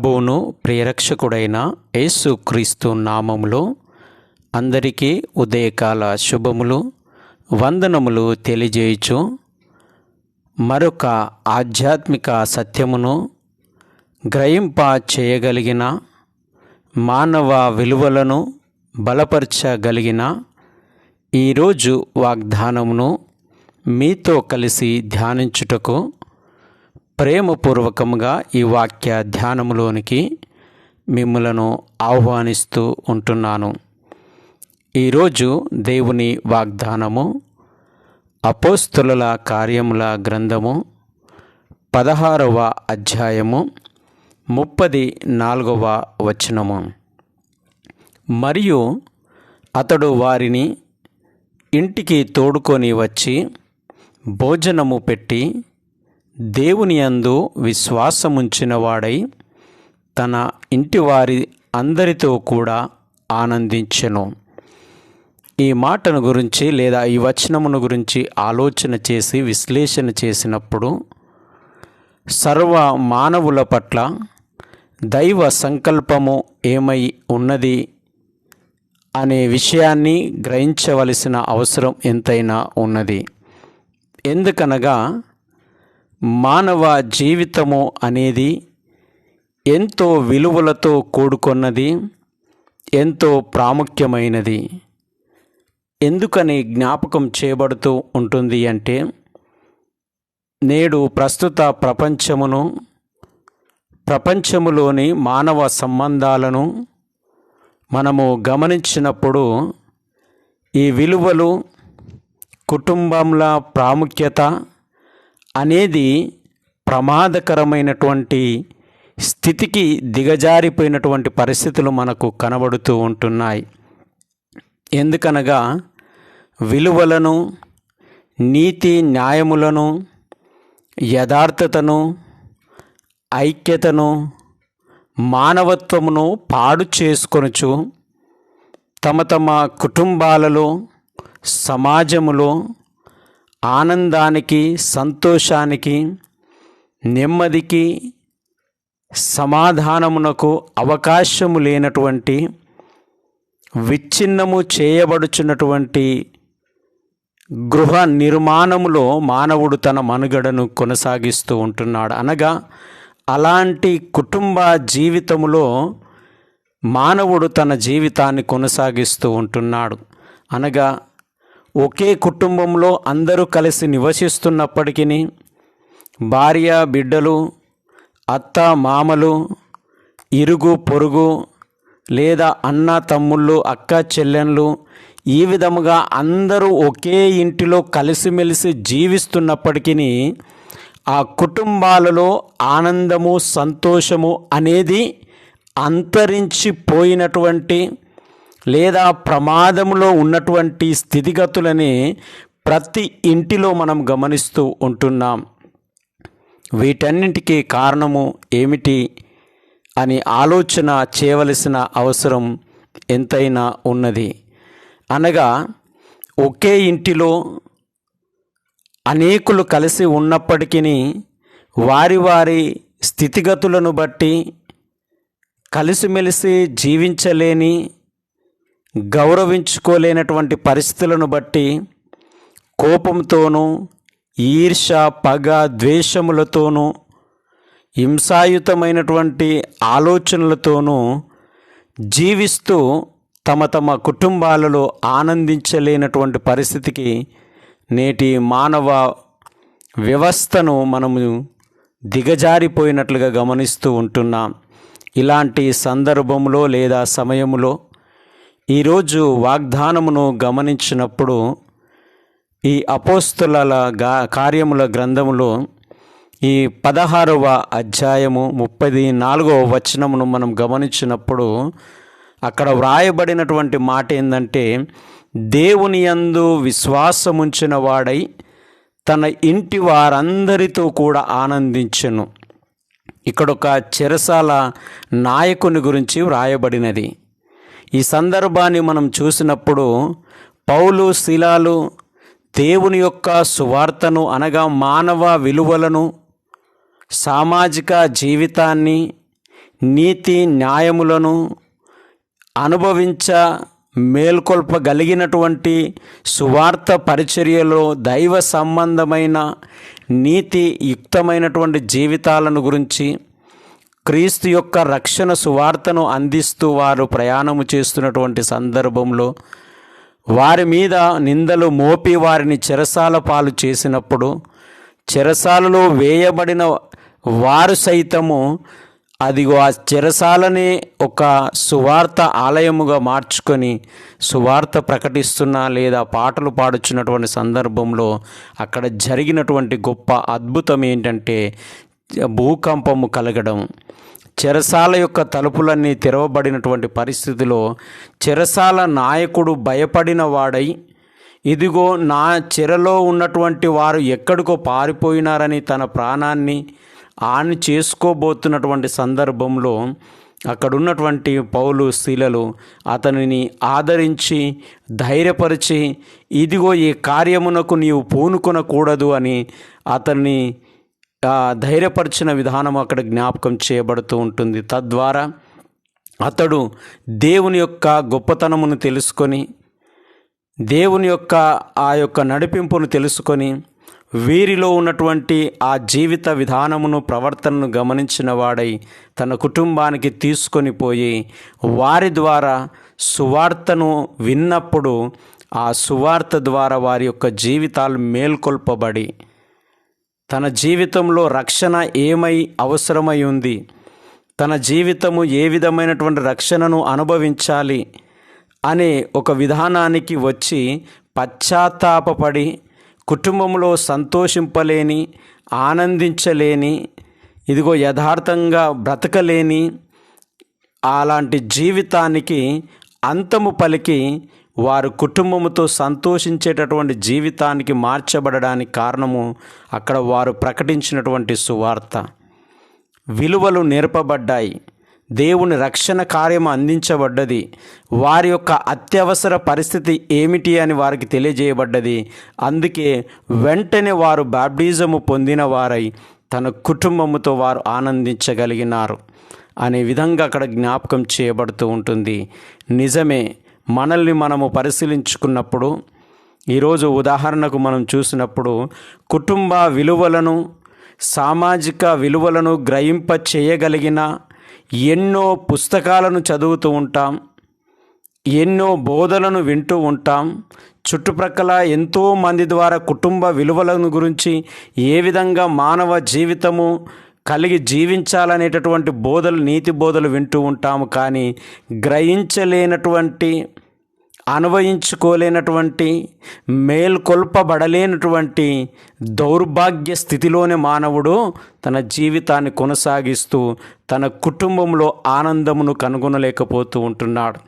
ప్రభువును ప్రియరక్షకుడైన యేసుక్రీస్తు నామములో అందరికీ ఉదయకాల శుభములు వందనములు తెలియజేయుచు మరొక ఆధ్యాత్మిక సత్యమును గ్రహింప చేయగలిగిన మానవ విలువలను బలపరచగలిగిన ఈరోజు వాగ్దానమును మీతో కలిసి ధ్యానించుటకు ప్రేమపూర్వకంగా ఈ వాక్య ధ్యానములోనికి మిమ్మలను ఆహ్వానిస్తూ ఉంటున్నాను. ఈరోజు దేవుని వాగ్దానము అపోస్తుల కార్యముల గ్రంథము పదహారవ అధ్యాయము ముప్పది నాలుగవ వచనము. మరియు అతడు వారిని ఇంటికి తోడుకొని వచ్చి భోజనము పెట్టి దేవుని విశ్వాసముంచినవాడై తన ఇంటి వారి అందరితో కూడా ఆనందించెను. ఈ మాటను గురించి లేదా ఈ వచనమును గురించి ఆలోచన చేసి విశ్లేషణ చేసినప్పుడు సర్వ మానవుల పట్ల దైవ సంకల్పము ఏమై ఉన్నది అనే విషయాన్ని గ్రహించవలసిన అవసరం ఎంతైనా ఉన్నది. ఎందుకనగా మానవ జీవితము అనేది ఎంతో విలువలతో కూడుకున్నది ఎంతో ప్రాముఖ్యమైనది. ఎందుకని జ్ఞాపకం చేయబడుతూ ఉంటుంది అంటే నేడు ప్రస్తుత ప్రపంచమును ప్రపంచములోని మానవ సంబంధాలను మనము గమనించినప్పుడు ఈ విలువలు కుటుంబంల ప్రాముఖ్యత అనేది ప్రమాదకరమైనటువంటి స్థితికి దిగజారిపోయినటువంటి పరిస్థితులు మనకు కనబడుతూ ఉంటున్నాయి. ఎందుకనగా విలువలను నీతి న్యాయములను యథార్థతను ఐక్యతను మానవత్వమును పాడు చేసుకొనుచు తమ తమ కుటుంబాలలో సమాజములో ఆనందానికి సంతోషానికి నెమ్మదికి సమాధానమునకు అవకాశము లేనటువంటి విచ్ఛిన్నము చేయబడుచున్నటువంటి గృహ నిర్మాణములో మానవుడు తన మనుగడను కొనసాగిస్తూ ఉంటున్నాడు. అనగా అలాంటి కుటుంబ జీవితములో మానవుడు తన జీవితాన్ని కొనసాగిస్తూ ఉంటున్నాడు. అనగా ఒకే కుటుంబంలో అందరూ కలిసి నివసిస్తున్నప్పటికీ భార్య బిడ్డలు అత్త మామలు ఇరుగు పొరుగు లేదా అన్న తమ్ముళ్ళు అక్క చెల్లెళ్ళు ఈ విధముగా అందరూ ఒకే ఇంటిలో కలిసిమెలిసి జీవిస్తున్నప్పటికీ ఆ కుటుంబాలలో ఆనందము సంతోషము అనేది అంతరించిపోయినటువంటి లేదా ప్రమాదంలో ఉన్నటువంటి స్థితిగతులని ప్రతి ఇంటిలో మనం గమనిస్తూ ఉంటున్నాం. వీటన్నింటికీ కారణము ఏమిటి అని ఆలోచన చేయవలసిన అవసరం ఎంతైనా ఉన్నది. అనగా ఒకే ఇంటిలో అనేకులు కలిసి ఉన్నప్పటికీ వారి వారి స్థితిగతులను బట్టి కలిసిమెలిసి జీవించలేని గౌరవించుకోలేనటువంటి పరిస్థితులను బట్టి కోపంతోనూ ఈర్ష పగ ద్వేషములతోనూ హింసాయుతమైనటువంటి ఆలోచనలతోనూ జీవిస్తూ తమ తమ కుటుంబాలలో ఆనందించలేనటువంటి పరిస్థితికి నేటి మానవ వ్యవస్థను మనము దిగజారిపోయినట్లుగా గమనిస్తూ ఉంటున్నాం. ఇలాంటి సందర్భంలో లేదా సమయంలో ఈరోజు వాగ్దానమును గమనించినప్పుడు ఈ అపోస్తుల గా కార్యముల గ్రంథములో ఈ పదహారవ అధ్యాయము ముప్పది నాలుగవ వచనమును మనం గమనించినప్పుడు అక్కడ వ్రాయబడినటువంటి మాట ఏంటంటే దేవుని యందు విశ్వాసముంచిన వాడై తన ఇంటి వారందరితో కూడా ఆనందించెను. ఇక్కడ ఒక చెరసాల నాయకుని గురించి వ్రాయబడినది. ఈ సందర్భాన్ని మనం చూసినప్పుడు పౌలు శిలాలు దేవుని యొక్క సువార్తను అనగా మానవ విలువలను సామాజిక జీవితాన్ని నీతి న్యాయములను అనుభవించ మేల్కొల్పగలిగినటువంటి సువార్త పరిచర్యలో దైవ సంబంధమైన నీతి యుక్తమైనటువంటి జీవితాలను గురించి క్రీస్తు యొక్క రక్షణ సువార్తను అందిస్తూ వారు ప్రయాణము చేస్తున్నటువంటి సందర్భంలో వారి మీద నిందలు మోపి వారిని చెరసాల పాలు చేసినప్పుడు చెరసాలలో వేయబడిన వారు సైతము అదిగో ఆ చెరసాలనే ఒక సువార్త ఆలయముగా మార్చుకొని సువార్త ప్రకటిస్తున్న లేదా పాటలు పాడుచున్నటువంటి సందర్భంలో అక్కడ జరిగినటువంటి గొప్ప అద్భుతం ఏంటంటే భూకంపము కలగడం. చెరసాల యొక్క తలుపులన్నీ తెరవబడినటువంటి పరిస్థితిలో చెరసాల నాయకుడు భయపడిన వాడై ఇదిగో నా చెరలో ఉన్నటువంటి వారు ఎక్కడికో పారిపోయినారని తన ప్రాణాన్ని ఆని చేసుకోబోతున్నటువంటి సందర్భంలో అక్కడున్నటువంటి పౌలు శీలలు అతనిని ఆదరించి ధైర్యపరిచి ఇదిగో ఈ కార్యమునకు నీవు పూనుకొనకూడదు అని అతన్ని ధైర్యపరిచిన విధానం అక్కడ జ్ఞాపకం చేయబడుతూ ఉంటుంది. తద్వారా అతడు దేవుని యొక్క గొప్పతనమును తెలుసుకొని దేవుని యొక్క ఆ యొక్క నడిపింపును తెలుసుకొని వీరిలో ఉన్నటువంటి ఆ జీవిత విధానమును ప్రవర్తనను గమనించిన వాడై తన కుటుంబానికి తీసుకొని పోయి వారి ద్వారా సువార్తను విన్నప్పుడు ఆ సువార్త ద్వారా వారి యొక్క జీవితాలు మేల్కొల్పబడి తన జీవితంలో రక్షణ ఏమై అవసరమై ఉంది? తన జీవితము ఏ విధమైనటువంటి రక్షణను అనుభవించాలి? అనే ఒక విధానానికి వచ్చి పశ్చాత్తాపపడి కుటుంబంలో సంతోషింపలేని ఆనందించలేని ఇదిగో యథార్థంగా బ్రతకలేని అలాంటి జీవితానికి అంతము పలికి వారు కుటుంబముతో సంతోషించేటటువంటి జీవితానికి మార్చబడడానికి కారణము అక్కడ వారు ప్రకటించినటువంటి సువార్త. విలువలు నేర్పబడ్డాయి. దేవుని రక్షణ కార్యం అందించబడ్డది. వారి యొక్క అత్యవసర పరిస్థితి ఏమిటి అని వారికి తెలియజేయబడ్డది. అందుకే వెంటనే వారు బాప్టిజము పొందిన వారై తన కుటుంబముతో వారు ఆనందించగలిగినారు. అనే విధంగా అక్కడ జ్ఞాపకం చేయబడుతూ ఉంటుంది. నిజమే మనల్ని మనము పరిశీలించుకున్నప్పుడు ఈరోజు ఉదాహరణకు మనం చూసినప్పుడు కుటుంబ విలువలను సామాజిక విలువలను గ్రహింప చేయగలిగిన ఎన్నో పుస్తకాలను చదువుతూ ఉంటాం ఎన్నో బోధలను వింటూ ఉంటాం చుట్టుప్రక్కల ఎంతో మంది ద్వారా కుటుంబ విలువలను గురించి ఏ విధంగా మానవ జీవితము కలిగి జీవించాలనేటటువంటి బోధలు నీతి బోధలు వింటూ ఉంటాము. కానీ గ్రహించలేనటువంటి అనుభవించుకోలేనటువంటి మేల్కొల్పబడలేనటువంటి దౌర్భాగ్య స్థితిలోనే మానవుడు తన జీవితాన్ని కొనసాగిస్తూ తన కుటుంబంలో ఆనందమును కనుగొనలేకపోతూ ఉంటున్నాడు.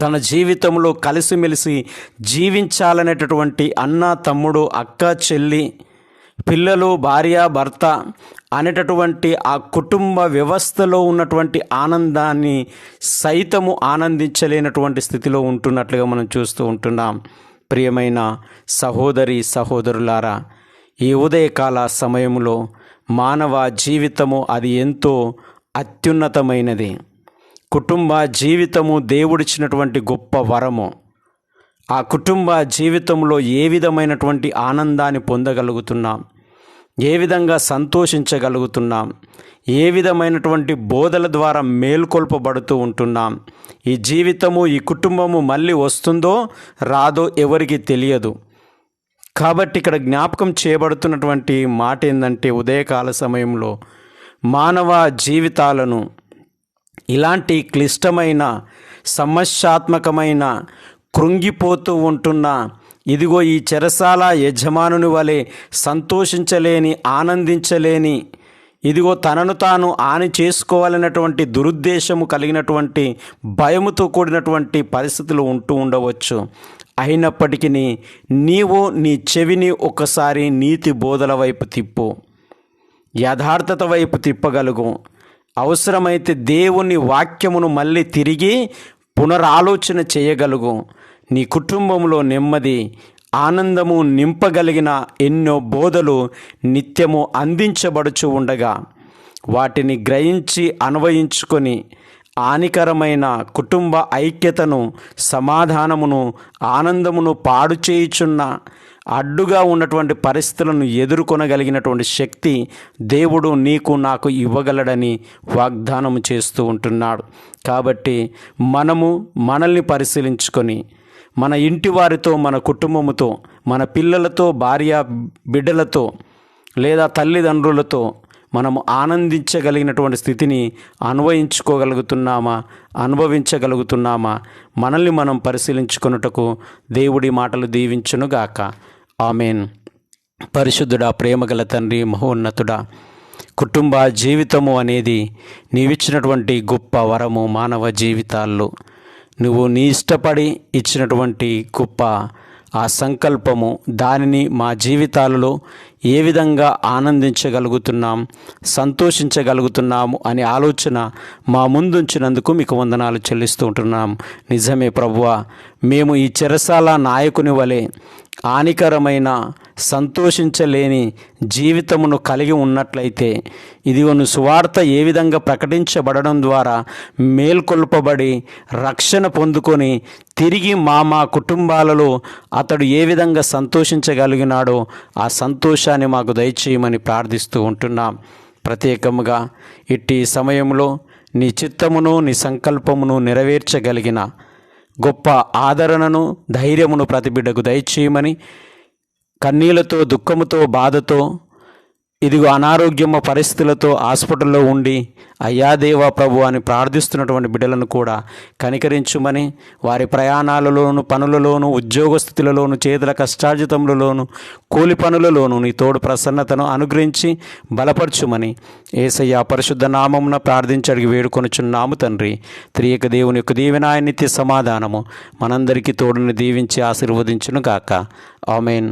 తన జీవితంలో కలిసిమెలిసి జీవించాలనేటటువంటి అన్న తమ్ముడు అక్క చెల్లి పిల్లలు భార్య భర్త అనేటటువంటి ఆ కుటుంబ వ్యవస్థలో ఉన్నటువంటి ఆనందాన్ని సైతము ఆనందించలేనటువంటి స్థితిలో ఉంటున్నట్లుగా మనం చూస్తూ ఉంటున్నాం. ప్రియమైన సహోదరి సహోదరులారా ఈ ఉదయకాల సమయంలో మానవ జీవితము అది ఎంతో అత్యున్నతమైనది. కుటుంబ జీవితము దేవుడిచ్చినటువంటి గొప్ప వరము. ఆ కుటుంబ జీవితంలో ఏ విధమైనటువంటి ఆనందాన్ని పొందగలుగుతున్నాం? ఏ విధంగా సంతోషించగలుగుతున్నాం? ఏ విధమైనటువంటి బోధల ద్వారా మేల్కొల్పబడుతూ ఉంటున్నాం? ఈ జీవితము ఈ కుటుంబము మళ్ళీ వస్తుందో రాదో ఎవరికి తెలియదు. కాబట్టి ఇక్కడ జ్ఞాపకం చేయబడుతున్నటువంటి మాట ఏంటంటే ఉదయకాల సమయంలో మానవ జీవితాలను ఇలాంటి క్లిష్టమైన సమస్యాత్మకమైన కృంగిపోతూ ఉంటున్నా. ఇదిగో ఈ చెరసాల యజమానుని వలె సంతోషించలేని ఆనందించలేని. ఇదిగో తనను తాను ఆని చేసుకోవాలన్నటువంటి దురుద్దేశము కలిగినటువంటి భయముతో కూడినటువంటి పరిస్థితులు ఉంటూ ఉండవచ్చు. అయినప్పటికీ నీవు నీ చెవిని ఒకసారి నీతి బోధల వైపు తిప్పు. యథార్థత వైపు తిప్పగలుగు. అవసరమైతే దేవుని వాక్యమును మళ్ళీ తిరిగి పునరాలోచన చేయగలుగు. నీ కుటుంబంలో నెమ్మది ఆనందము నింపగలిగిన ఎన్నో బోధలు నిత్యము అందించబడుచు ఉండగా వాటిని గ్రహించి అన్వయించుకొని హానికరమైన కుటుంబ ఐక్యతను సమాధానమును ఆనందమును పాడు చేయుచున్న అడ్డుగా ఉన్నటువంటి పరిస్థితులను ఎదుర్కొనగలిగినటువంటి శక్తి దేవుడు నీకు నాకు ఇవ్వగలడని వాగ్దానం చేస్తూ ఉంటున్నాడు. కాబట్టి మనము మనల్ని పరిశీలించుకొని మన ఇంటి వారితో మన కుటుంబముతో మన పిల్లలతో భార్య బిడ్డలతో లేదా తల్లిదండ్రులతో మనము ఆనందించగలిగినటువంటి స్థితిని అన్వయించుకోగలుగుతున్నామా అనుభవించగలుగుతున్నామా మనల్ని మనం పరిశీలించుకొనుటకు దేవుడి మాటలు దీవించునుగాక. ఆమెన్. పరిశుద్ధుడా ప్రేమగల తండ్రి మహోన్నతుడా కుటుంబ జీవితము అనేది నీవిచ్చినటువంటి గొప్ప వరము మానవ జీవితాల్లో. నువ్వు నీ ఇష్టపడి ఇచ్చినటువంటి గొప్ప ఆ సంకల్పము దానిని మా జీవితాలలో ఏ విధంగా ఆనందించగలుగుతున్నాం సంతోషించగలుగుతున్నాము అనే ఆలోచన మా ముందుంచినందుకు మీకు వందనాలు చెల్లిస్తూ ఉంటున్నాం. నిజమే ప్రభువ మేము ఈ చెరసాల నాయకుని వలె హానికరమైన సంతోషించలేని జీవితమును కలిగి ఉన్నట్లయితే ఇదిగోను సువార్త ఏ విధంగా ప్రకటించబడడం ద్వారా మేల్కొల్పబడి రక్షణ పొందుకొని తిరిగి మా మా కుటుంబాలలో అతడు ఏ విధంగా సంతోషించగలిగినాడో ఆ సంతోషాన్ని మాకు దయచేయమని ప్రార్థిస్తూ ఉంటున్నాం. ప్రత్యేకముగా ఇట్టి సమయంలో నీ చిత్తమును నీ సంకల్పమును నెరవేర్చగలిగిన గొప్ప ఆదరణను ధైర్యమును ప్రతి బిడ్డకు దయచేయమని కన్నీళ్ళతో దుఃఖముతో బాధతో ఇదిగో అనారోగ్యమ పరిస్థితులతో హాస్పిటల్లో ఉండి అయ్యా దేవా ప్రభు అని ప్రార్థిస్తున్నటువంటి బిడ్డలను కూడా కనికరించుమని వారి ప్రయాణాలలోను పనులలోను ఉద్యోగ స్థితులలోను చేతుల కష్టార్జితములలోను కూలి పనులలోను నీ తోడు ప్రసన్నతను అనుగ్రహించి బలపరచుమని ఏసయ్య పరిశుద్ధ నామమున ప్రార్థించడిగి వేడుకొనుచున్నాము తండ్రి. త్రియక దేవుని యొక్క దీవెనాయ నిత్య సమాధానము మనందరికీ తోడుని దీవించి ఆశీర్వదించును గాక. ఆమెన్.